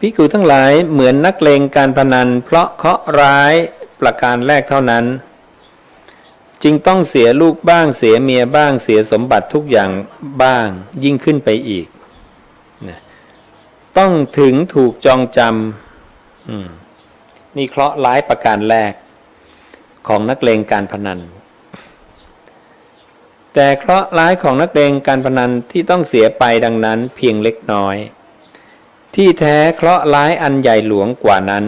พิกูทั้งหลายเหมือนนักเลงการพนัน เพราะเคราะร้ายประการแรกเท่านั้น จึงต้องเสียลูกบ้างเสียเมียบ้างเสียสมบัติทุกอย่างบ้างยิ่งขึ้นไปอีกนะต้องถึงถูกจองจำนี่เคราะห์ร้ายประการแรกของนักเลงการพนัน แต่เคราะห์ร้ายของนักเลงการพนันที่ต้องเสียไปดังนั้นเพียงเล็กน้อย ที่แท้เคราะห์ร้ายอันใหญ่หลวงกว่านั้น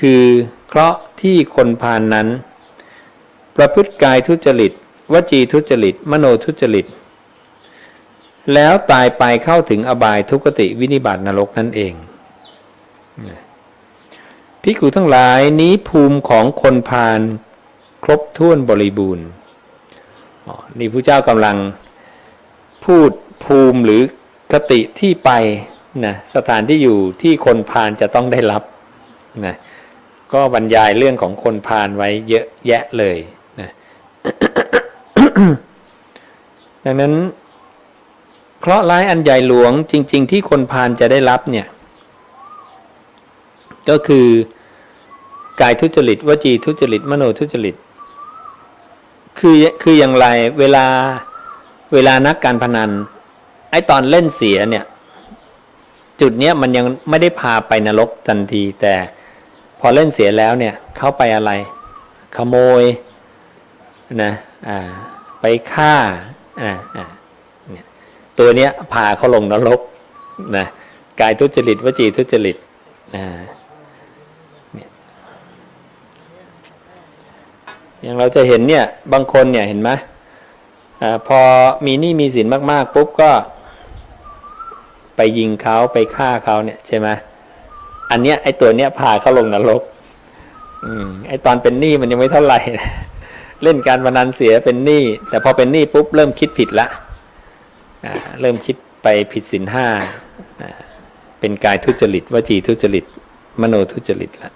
คือเคราะห์ที่คนพานนั้น ประพฤติกายทุจริต วจีทุจริต มโนทุจริต แล้วตายไปเข้าถึงอบายทุกติวินิบาตนรกนั่นเองพิกุทั้งหลายนี้ภูมิของคนพาลครบถ้วนบริบูรณ์นี่พระเจ้ากำลังพูดภูมิหรือคติที่ไป นะสถานที่อยู่ที่คนพาลจะต้องได้รับนะก็บรรยายเรื่องของคนพาลไว้เยอะแยะเลยนะดังนั้นเคราะห์ร้ายอันใหญ่หลวงจริง ๆ ที่คนพาลจะได้รับเนี่ยก็คือกายทุจริตวจีทุจริต มโนทุจริต คือคืออย่างไรเวลาเวลานักการพนันไอ้ตอนเล่นเสียเนี่ย จุดเนี้ยมันยังไม่ได้พาไปนรกทันที แต่พอเล่นเสียแล้วเนี่ยเข้าไปอะไร ขโมยนะอ่าไปฆ่าอ่าอ่าเนี่ยตัวเนี้ยพาเขาลงนรกนะกายทุจริตวจีทุจริตอ่าเนี่ยอย่างเราจะเห็นเนี่ยบางคนเนี่ยเห็นไหมอ่าพอมีหนี้มีสินมาก ๆ ปุ๊บก็ ไปยิงเขาไปฆ่าเขาเนี่ยใช่ไหมอันเนี้ยไอ้ตัวเนี้ยพาเขาลงนรก อืมไอ้ตอนเป็นหนี้มันยังไม่เท่าไหร่ เล่นการพนันเสียเป็นหนี้ แต่พอเป็นหนี้ปุ๊บเริ่มคิดผิดละอ่าเริ่มคิดไปผิดศีลห้าอ่าเป็นกายทุจริตวจีทุจริต มโนทุจริตละ